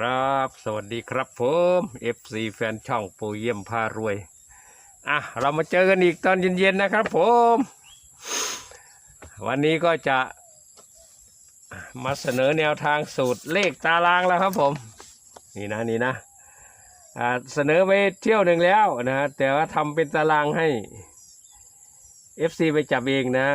ครับ สวัสดีครับผม FC แฟนช่องปูเยี่ยมพารวย อะ เรามาเจอกันอีกตอนเย็นๆนะครับผม วันนี้ก็จะมาเสนอแนวทางสูตรเลขตารางแล้วครับผม นี่นะนี่นะอ่าเสนอไปเที่ยวหนึ่งแล้วนะแต่ว่าทำเป็นตารางให้ FC ไปจับเองนะ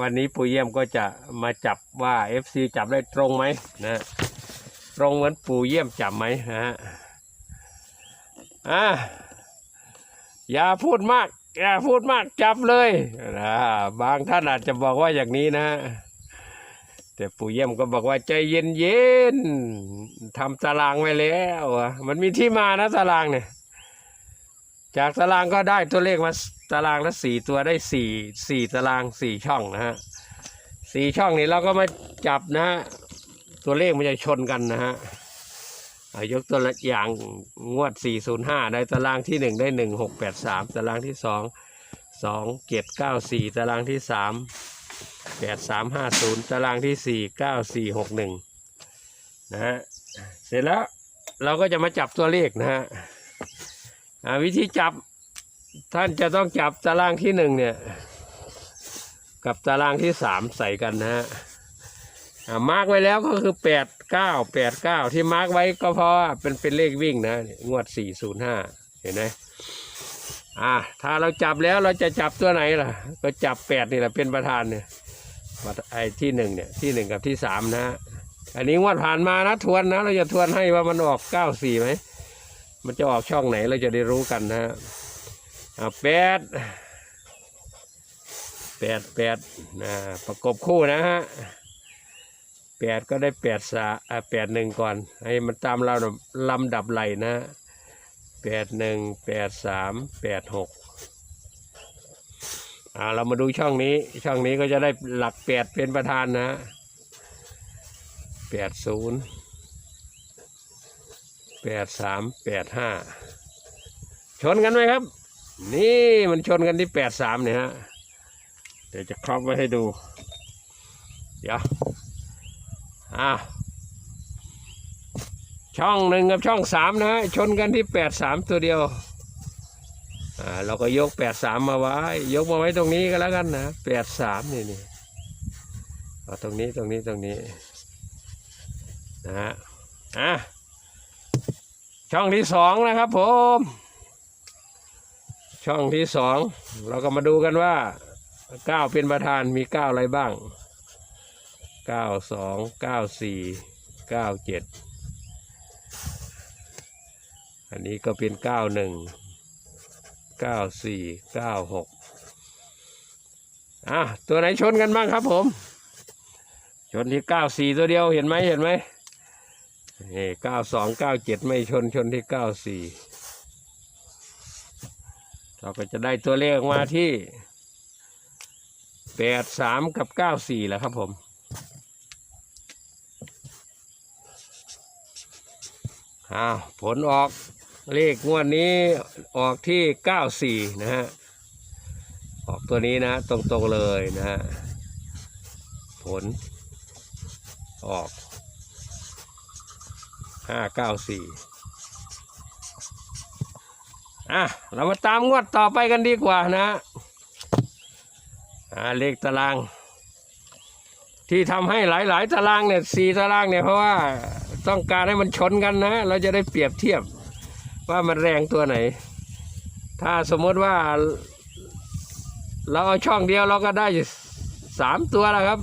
วันนี้ปูเยี่ยมก็จะมาจับว่า FC จับได้ตรงไหมนะ ตรงเหมือนปู่เยี่ยมจับไหมนะฮะอะอย่าพูดมาก อย่าพูดมากจับเลยนะบางท่านอาจจะบอกว่าอย่างนี้นะ แต่ปู่เยี่ยมก็บอกว่าใจเย็นเย็นทำตารางไว้แล้วมันมีที่มานะตารางเนี่ย จากตารางก็ได้ตัวเลขมาตารางละสี่ตัวได้สี่สี่ตารางสี่ช่องนะฮะสี่ช่องนี้เราก็มาจับนะฮะ ตัวเลขมันจะชนกันนะฮะอะยกตัวอย่างงวด 405 ได้ตารางที่ 1 ได้ 1683 ตารางที่ 2 2 7 9 4 ตารางที่ 3 8350 ตารางที่ 4 9461 นะฮะ เสร็จแล้วเราก็จะมาจับตัวเลขนะฮะอะวิธีจับท่านจะต้องจับตารางที่ 1 เนี่ย กับตารางที่ 3 ใส่กันนะฮะ มาร์กไว้แล้วก็คือแปดเก้าแปดเก้าที่มาร์กไว้ก็เพราะว่าเป็นเป็นเลขวิ่งนะงวดสี่ศูนย์ห้าเห็นไหมอ่าถ้าเราจับแล้วเราจะจับตัวไหนล่ะ ก็จับแปดนี่แหละเป็นประธานเนี่ยไอ้ที่หนึ่งเนี่ยที่หนึ่งกับที่สามนะอันนี้งวดผ่านมานะทวนนะ เราจะทวนให้ว่ามันออกเก้าสี่ไหมมันจะออกช่องไหนเราจะได้รู้กันนะอ่าแปดแปดแปดนะประกบคู่นะฮะ แปดก็ได้แปดสาอ่าแปดหนึ่งก่อน ให้มันตามเราลำดับไหลนะแปดหนึ่งแปดสามแปดหกอ่าเรามาดูช่องนี้ช่องนี้ก็จะได้หลักแปดเป็นประธานนะแปดศูนย์แปดสามแปดห้าชนกันไหมครับ นี่มันชนกันที่แปดสามเนี่ยฮะเดี๋ยวจะครอบไว้ให้ดู เดี๋ยว อ่าช่องหนึ่งกับช่องสามนะฮะชนกันที่แปดสามตัวเดียวอ่าเราก็ยกแปดสามมาไว้ ยกมาไว้ตรงนี้ก็แล้วกันนะแปดสามนี่นี่เอาตรงนี้ตรงนี้ตรงนี้นะฮะอะช่องที่สองนะครับผม ช่องที่สองเราก็มาดูกันว่าเก้าเป็นประธานมีเก้าอะไรบ้าง เก้าสองเก้าสี่เก้าเจ็ดอันนี้ก็เป็นเก้าหนึ่งเก้าสี่เก้าหกอะตัวไหนชนกันบ้างครับผม ชนที่เก้าสี่ตัวเดียวเห็นไหมเห็นไหมนี่เก้าสองเก้าเจ็ดไม่ชนชนที่เก้าสี่เราก็จะได้ตัวเลขมาที่แปดสามกับเก้าสี่แหละครับผม อ้าวผลออกเลขงวดนี้ออกที่เก้าสี่นะฮะออกตัวนี้นะตรงๆเลยนะฮะผลออกห้าเก้าสี่อะ เรามาตามงวดต่อไปกันดีกว่านะฮะอ่าเลขตาราง ที่ทำให้หลาย ๆ ตารางเนี่ยสี่ตารางเนี่ยเพราะว่า ต้องการให้มันชนกันนะ เราจะได้เปรียบเทียบว่ามันแรงตัวไหน ถ้าสมมติว่า เราเอาช่องเดียวเราก็ได้สามตัวแล้วครับ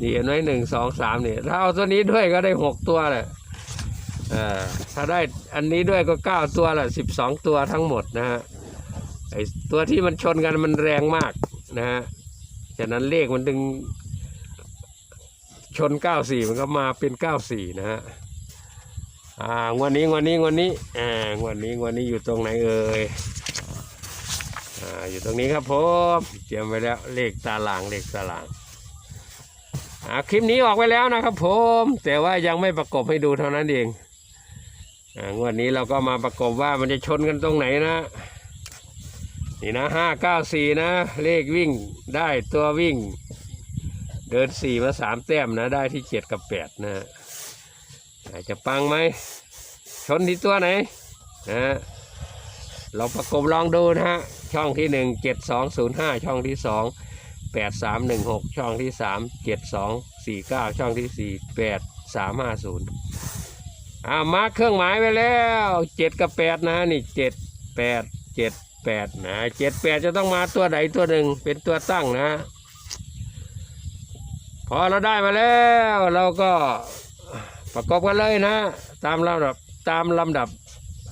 นี่เห็นไหมหนึ่งสองสามนี่ถ้าเอาตัวนี้ด้วยก็ได้หกตัวแหละอ่าถ้าได้อันนี้ด้วยก็เก้าตัวแหละสิบสองตัวทั้งหมดนะฮะไอตัวที่มันชนกันมันแรงมากนะฮะฉะนั้นเลขมันดึง ชน 94 มันก็มาเป็น 94 นะฮะอ่างวดนี้งวดนี้งวดนี้อ่างวดนี้งวดนี้อยู่ตรงไหนเอ่ยอ่าอยู่ตรงนี้ครับผมเตรียมไว้แล้วเลขตารางเลขตารางอ่าคลิปนี้ออกไว้แล้วนะครับผมแต่ว่ายังไม่ประกบให้ดูเท่านั้นเองอ่างวดนี้เราก็มาประกบว่ามันจะชนกันตรงไหนนะนี่นะห้าเก้าสี่นะ เลขวิ่งได้ตัววิ่ง เดินสี่มาสามแต้มนะ ได้ที่เจ็ดกับแปดนะฮะอาจจะปังไหม ชนที่ตัวไหนนะเราประกบลองดูนะฮะ ช่องที่หนึ่งเจ็ดสองศูนย์ห้าช่องที่สองแปดสามหนึ่งหกช่องที่สามเจ็ดสองสี่เก้าช่องที่สี่แปดสามห้าศูนย์อ่ามาร์คเครื่องหมายไว้แล้วเจ็ดกับแปดนะนี่เจ็ดแปดเจ็ดแปดนะเจ็ดแปดจะต้องมาตัวใดตัวหนึ่งเป็นตัวตั้งนะ พอเราได้มาแล้ว เราก็ประกอบกันเลยนะ ตามลำดับตามลำดับ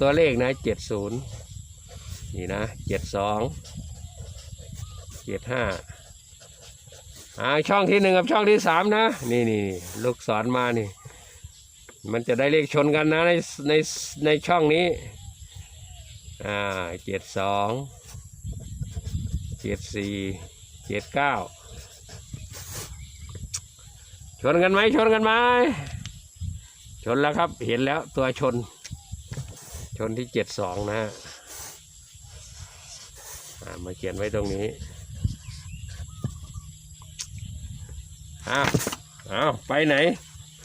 ตัวเลขนะเจ็ดศูนย์นี่นะเจ็ดสองเจ็ดห้าอ่าช่องที่หนึ่งกับช่องที่สามนะ นี่นี่ลูกศรมานี่ มันจะได้เลขชนกันนะในในในช่องนี้อ่าเจ็ดสองเจ็ดสี่เจ็ดเก้า นกันไหมชนกันไหมชนแล้วครับ เห็นแล้วตัวชน ชนที่เจ็ดสองนะฮะมาเขียนไว้ตรงนี้อ้าวอ้าวไปไหน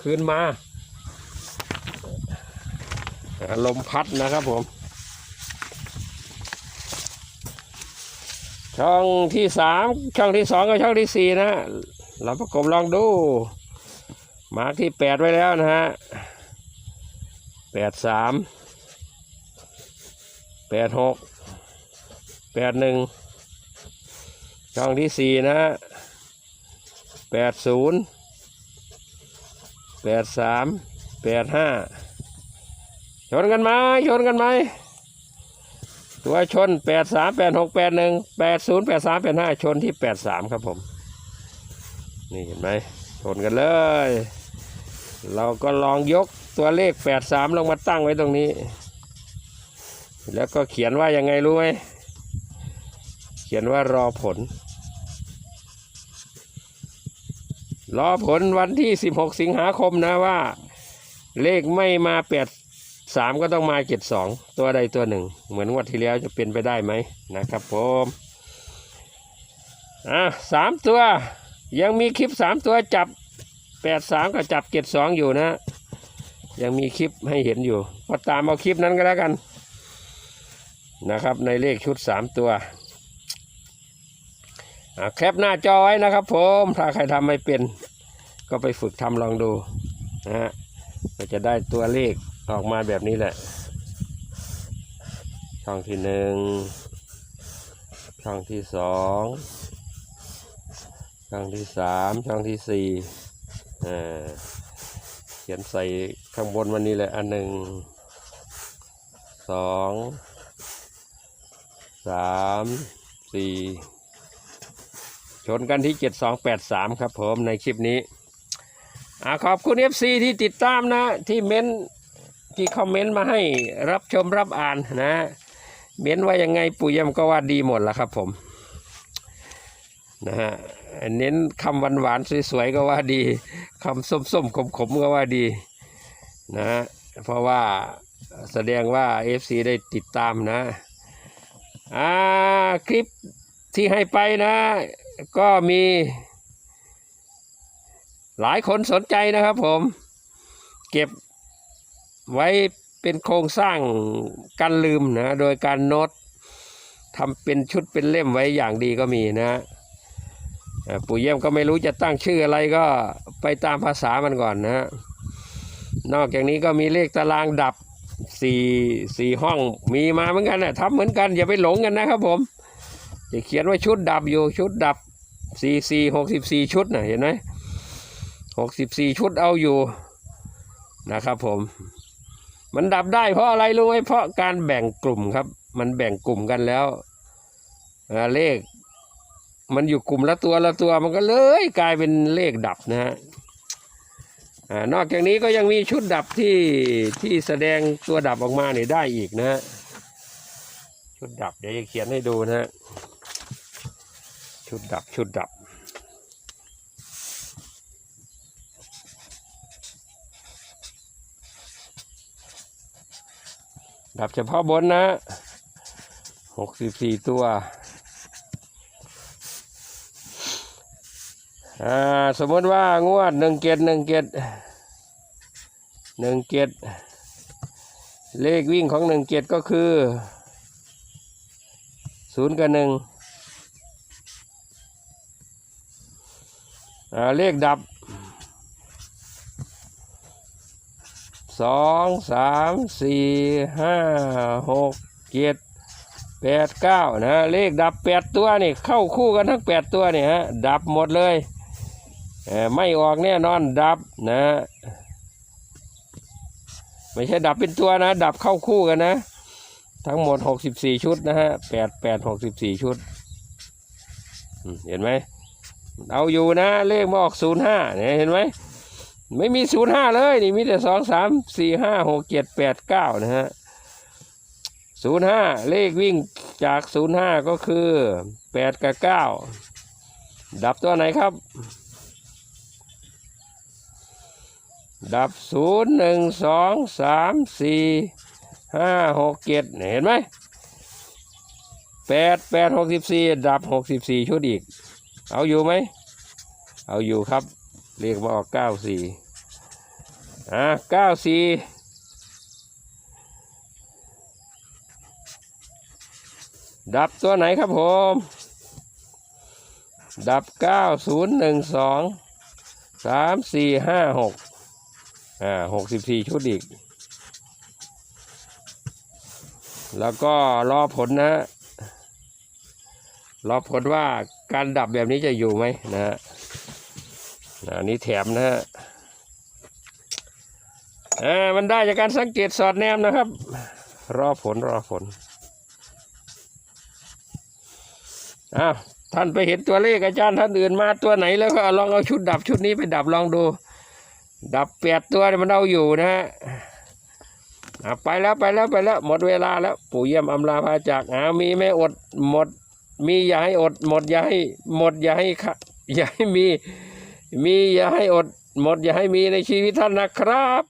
คืนมาลมพัดนะครับผม ช่องที่สามช่องที่สองกับช่องที่สี่นะเราประกบลองดู มาร์กที่แปดไว้แล้วนะฮะแปดสามแปดหกแปดหนึ่งช่องที่สี่นะฮะแปดศูนย์แปดสามแปดห้าชนกันไหมชนกันไหมตัวชนแปดสามแปดหกแปดหนึ่งแปดศูนย์แปดสามแปดห้าชนที่แปดสามครับผม นี่เห็นไหมชนกันเลย เราก็ลองยกตัวเลขแปดสามลงมาตั้งไว้ตรงนี้ แล้วก็เขียนว่ายังไงรู้ไหมเขียนว่ารอผล รอผลวันที่สิบหกสิงหาคมนะว่า เลขไม่มาแปดสามก็ต้องมาเจ็ดสองตัวใดตัวหนึ่ง เหมือนวันที่แล้วจะเป็นไปได้ไหมนะครับผมอะสามตัวยังมีคลิปสามตัวจับ แปดสามกับจับเจ็ดสองอยู่นะ ยังมีคลิปให้เห็นอยู่ก็ตามเอาคลิปนั้นก็แล้วกัน นะครับ ในเลขชุดสามตัวแคปหน้าจอไว้นะครับผมถ้าใครทำไม่เป็น ก็ไปฝึกทำลองดูนะฮะก็จะได้ตัวเลขออกมาแบบนี้แหละ ช่องที่หนึ่งช่องที่สองช่องที่สามช่องที่สี่ เขียนใส่ข้างบนวันนี้เลยอันหนึ่งสองสามสี่ชนกันที่เจ็ดสองแปดสามครับผมในคลิปนี้อขอบคุณ FC ที่ติดตามนะ ที่เม้นที่คอมเมนต์มาให้รับชมรับอ่านนะ เม้นว่ายังไงปู่ยำก็ว่าดีหมดละครับผม นะฮะเน้นคำหวานๆสวยๆก็ว่าดีคำส้มๆขมๆก็ว่าดีนะฮะเพราะว่าแสดงว่า FC ได้ติดตามนะอ่าคลิปที่ให้ไปนะ ก็มี หลายคนสนใจนะครับผม เก็บไว้เป็นโครงสร้างกันลืมนะ โดยการโน้ตทำเป็นชุดเป็นเล่มไว้อย่างดีก็มีนะ ปู่เยี่ยมก็ไม่รู้จะตั้งชื่ออะไรก็ไปตามภาษามันก่อนนะฮะนอกจากนี้ก็มีเลขตารางดับสี่สี่ห้องมีมาเหมือนกันนะทำเหมือนกันอย่าไปหลงกันนะครับผมจะเขียนว่าชุดดับอยู่ชุดดับสี่สี่หกสิบสี่ชุดนะเห็นไหมหกสิบสี่ชุดเอาอยู่นะครับผม มันดับได้เพราะอะไรรู้ไหมเพราะการแบ่งกลุ่มครับ มันแบ่งกลุ่มกันแล้วเลข มันอยู่กลุ่มละตัวละตัวมันก็เลยกลายเป็นเลขดับนะฮะนอกจากนี้ก็ยังมีชุดดับที่ที่แสดงตัวดับออกมาเนี่ยได้อีกนะฮะชุดดับเดี๋ยวจะเขียนให้ดูนะฮะชุดดับชุดดับดับเฉพาะบนนะหกสิบสี่ตัว อ่าสมมติว่างวดหนึ่งเกตหนึ่งเกตหนึ่งเจ็ดเลขวิ่งของหนึ่งเจ็ดก็คือศูนย์กับหนึ่งเลขดับสองสามสี่ห้าหกเจ็ดแปดเก้านะเลขดับแปดตัวนี่เข้าคู่กันทั้งแปดตัวนี่ฮะดับหมดเลย ไม่ออกแน่นอนดับนะ ไม่ใช่ดับเป็นตัวนะ ดับเข้าคู่กันนะ ทั้งหมดหกสิบสี่ชุดนะฮะแปดแปดหกสิบสี่ชุด เห็นไหมเอาอยู่นะ เลขมาออกศูนย์ห้าเนี่ยเห็นไหมไม่มีศูนย์ห้าเลยนี่มีแต่สองสามสี่ห้าหกเจ็ดแปดเก้านะฮะศูนย์ห้าเลขวิ่งจากศูนย์ห้าก็คือแปดกับเก้าดับตัวไหนครับ ดับศูนย์หนึ่งสองสามสี่ห้าหกเจ็ดเห็นไหมแปดแปดหกสิบสี่ดับหกสิบสี่ชุดอีก เอาอยู่ไหม เอาอยู่ครับ เรียกมาออกเก้าสี่อะเก้าสี่ดับตัวไหนครับผม ดับเก้าศูนย์หนึ่งสองสามสี่ห้าหก อ่าหกสิบสี่ชุดอีก แล้วก็รอผลนะฮะรอผลว่าการดับแบบนี้จะอยู่ไหมนะฮะอันนี้แถมนะฮะอ่ามันได้จากการสังเกตสอดแนมนะครับ รอผลรอผลอ้าวท่านไปเห็นตัวเลขอาจารย์ท่านอื่นมาตัวไหนแล้วก็ลองเอาชุดดับชุดนี้ไปดับลองดู ดับแปดตัวมันเอาอยู่นะฮะไปแล้วไปแล้วไปแล้ว หมดเวลาแล้ว ปู่เยี่ยมอำลาพาจากอามีไม่อดหมด มีอย่าให้อด หมดอย่าให้หมดอย่าให้ขะอย่าให้มี มีอย่าให้อด หมดอย่าให้มีในชีวิตท่านนะครับ